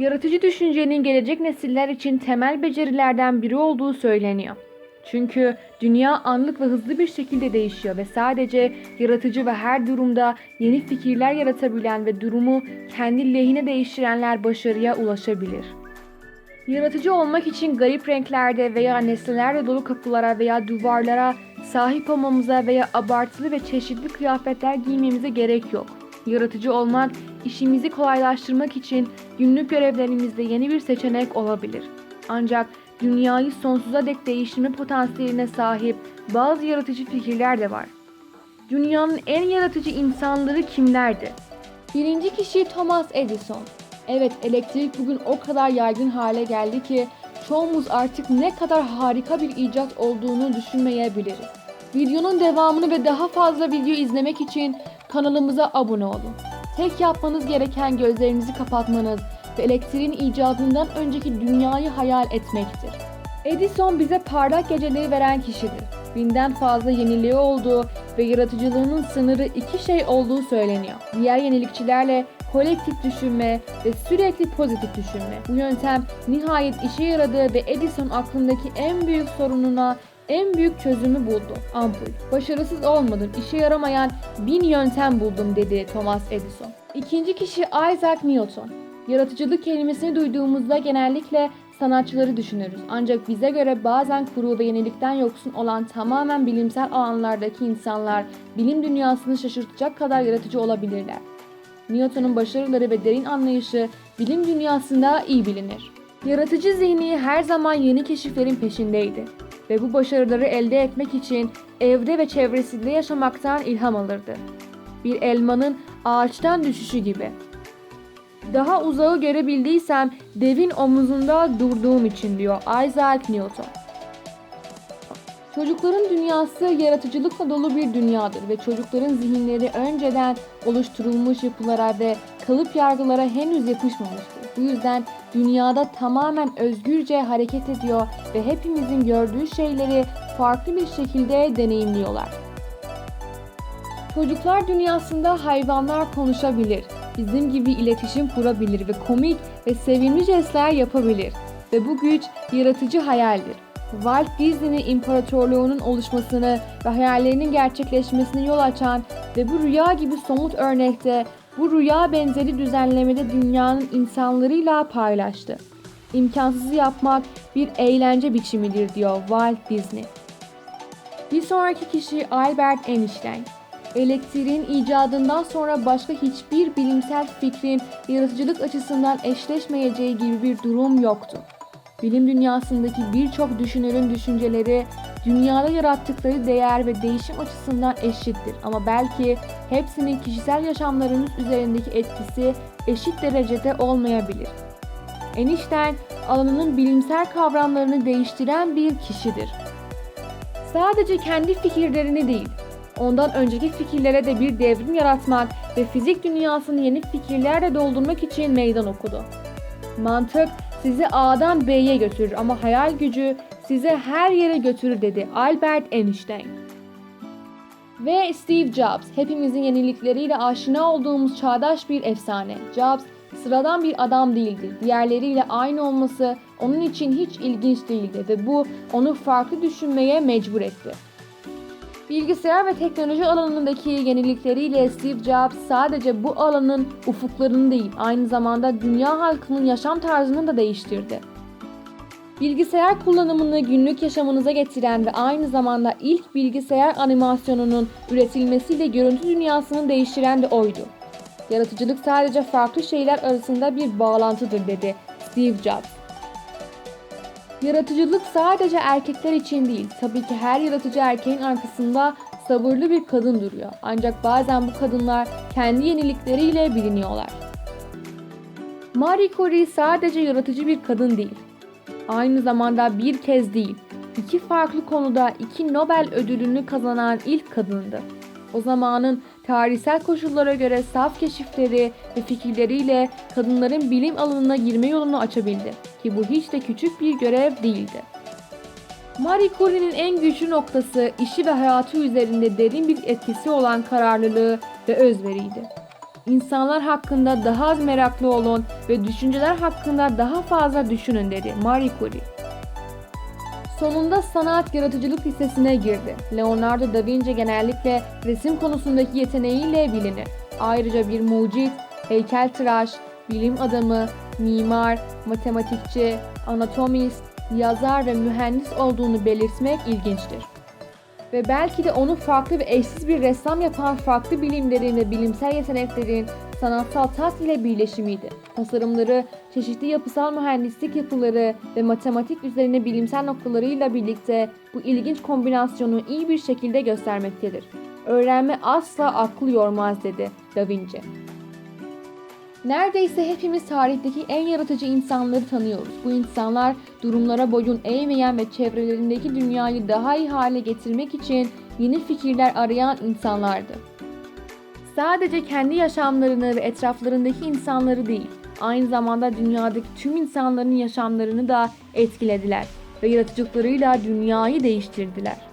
Yaratıcı düşüncenin gelecek nesiller için temel becerilerden biri olduğu söyleniyor. Çünkü dünya anlık ve hızlı bir şekilde değişiyor ve sadece yaratıcı ve her durumda yeni fikirler yaratabilen ve durumu kendi lehine değiştirenler başarıya ulaşabilir. Yaratıcı olmak için garip renklerde veya nesnelerle dolu kapılara veya duvarlara sahip olmamıza veya abartılı ve çeşitli kıyafetler giymemize gerek yok. Yaratıcı olmak, işimizi kolaylaştırmak için günlük görevlerimizde yeni bir seçenek olabilir. Ancak dünyayı sonsuza dek değiştirme potansiyeline sahip bazı yaratıcı fikirler de var. Dünyanın en yaratıcı insanları kimlerdi? Birinci kişi Thomas Edison. Evet elektrik bugün o kadar yaygın hale geldi ki çoğumuz artık ne kadar harika bir icat olduğunu düşünmeyebiliriz. Videonun devamını ve daha fazla video izlemek için kanalımıza abone olun. Tek yapmanız gereken gözlerinizi kapatmanız ve elektriğin icadından önceki dünyayı hayal etmektir. Edison bize parlak geceleri veren kişidir. Binden fazla yeniliği olduğu ve yaratıcılığının sınırı iki şey olduğu söyleniyor. Diğer yenilikçilerle kolektif düşünme ve sürekli pozitif düşünme. Bu yöntem nihayet işe yaradı ve Edison aklındaki en büyük sorununa en büyük çözümü buldu. Ampul. Başarısız olmadım, işe yaramayan bin yöntem buldum dedi Thomas Edison. İkinci kişi Isaac Newton. Yaratıcılık kelimesini duyduğumuzda genellikle sanatçıları düşünürüz. Ancak bize göre bazen kuru ve yenilikten yoksun olan tamamen bilimsel alanlardaki insanlar bilim dünyasını şaşırtacak kadar yaratıcı olabilirler. Newton'un başarıları ve derin anlayışı bilim dünyasında iyi bilinir. Yaratıcı zihni her zaman yeni keşiflerin peşindeydi ve bu başarıları elde etmek için evde ve çevresinde yaşamaktan ilham alırdı. Bir elmanın ağaçtan düşüşü gibi. Daha uzağı görebildiysem devin omuzunda durduğum için diyor Isaac Newton. Çocukların dünyası yaratıcılıkla dolu bir dünyadır ve çocukların zihinleri önceden oluşturulmuş yapılara ve kalıp yargılara henüz yapışmamıştır. Bu yüzden dünyada tamamen özgürce hareket ediyor ve hepimizin gördüğü şeyleri farklı bir şekilde deneyimliyorlar. Çocuklar dünyasında hayvanlar konuşabilir, bizim gibi iletişim kurabilir ve komik ve sevimli jestler yapabilir. Ve bu güç yaratıcı hayaldir. Walt Disney'nin imparatorluğunun oluşmasını ve hayallerinin gerçekleşmesine yol açan ve bu rüya gibi somut örnekte bu rüya benzeri düzenlemede dünyanın insanlarıyla paylaştı. İmkansızı yapmak bir eğlence biçimidir diyor Walt Disney. Bir sonraki kişi Albert Einstein. Elektriğin icadından sonra başka hiçbir bilimsel fikrin yaratıcılık açısından eşleşmeyeceği gibi bir durum yoktu. Bilim dünyasındaki birçok düşünürün düşünceleri dünyada yarattıkları değer ve değişim açısından eşittir ama belki hepsinin kişisel yaşamlarımız üzerindeki etkisi eşit derecede olmayabilir. Einstein alanının bilimsel kavramlarını değiştiren bir kişidir. Sadece kendi fikirlerini değil, ondan önceki fikirlere de bir devrim yaratmak ve fizik dünyasını yeni fikirlerle doldurmak için meydan okudu. Mantık sizi A'dan B'ye götürür ama hayal gücü size her yere götürür dedi Albert Einstein. Ve Steve Jobs, hepimizin yenilikleriyle aşina olduğumuz çağdaş bir efsane. Jobs, sıradan bir adam değildi. Diğerleriyle aynı olması onun için hiç ilginç değildi ve bu onu farklı düşünmeye mecbur etti. Bilgisayar ve teknoloji alanındaki yenilikleriyle Steve Jobs sadece bu alanın ufuklarını değil, aynı zamanda dünya halkının yaşam tarzını da değiştirdi. Bilgisayar kullanımını günlük yaşamınıza getiren ve aynı zamanda ilk bilgisayar animasyonunun üretilmesiyle görüntü dünyasını değiştiren de oydu. Yaratıcılık sadece farklı şeyler arasında bir bağlantıdır dedi Steve Jobs. Yaratıcılık sadece erkekler için değil. Tabii ki her yaratıcı erkeğin arkasında sabırlı bir kadın duruyor. Ancak bazen bu kadınlar kendi yenilikleriyle biliniyorlar. Marie Curie sadece yaratıcı bir kadın değil. Aynı zamanda bir kez değil, iki farklı konuda iki Nobel ödülünü kazanan ilk kadındı. O zamanın tarihsel koşullara göre saf keşifleri ve fikirleriyle kadınların bilim alanına girme yolunu açabildi ki bu hiç de küçük bir görev değildi. Marie Curie'nin en güçlü noktası işi ve hayatı üzerinde derin bir etkisi olan kararlılığı ve özveriydi. İnsanlar hakkında daha az meraklı olun ve düşünceler hakkında daha fazla düşünün dedi Marie Curie. Sonunda sanat yaratıcılık listesine girdi. Leonardo da Vinci genellikle resim konusundaki yeteneğiyle bilinir. Ayrıca bir mucit, heykeltıraş, bilim adamı, mimar, matematikçi, anatomist, yazar ve mühendis olduğunu belirtmek ilginçtir. Ve belki de onu farklı ve eşsiz bir ressam yapan farklı bilimlerin ve bilimsel yeteneklerin sanatsal tat ile birleşimiydi. Tasarımları, çeşitli yapısal mühendislik yapıları ve matematik üzerine bilimsel noktalarıyla birlikte bu ilginç kombinasyonu iyi bir şekilde göstermektedir. Öğrenme asla aklı yormaz dedi Da Vinci. Neredeyse hepimiz tarihteki en yaratıcı insanları tanıyoruz. Bu insanlar durumlara boyun eğmeyen ve çevrelerindeki dünyayı daha iyi hale getirmek için yeni fikirler arayan insanlardı. Sadece kendi yaşamlarını ve etraflarındaki insanları değil, aynı zamanda dünyadaki tüm insanların yaşamlarını da etkilediler ve yaratıcılıklarıyla dünyayı değiştirdiler.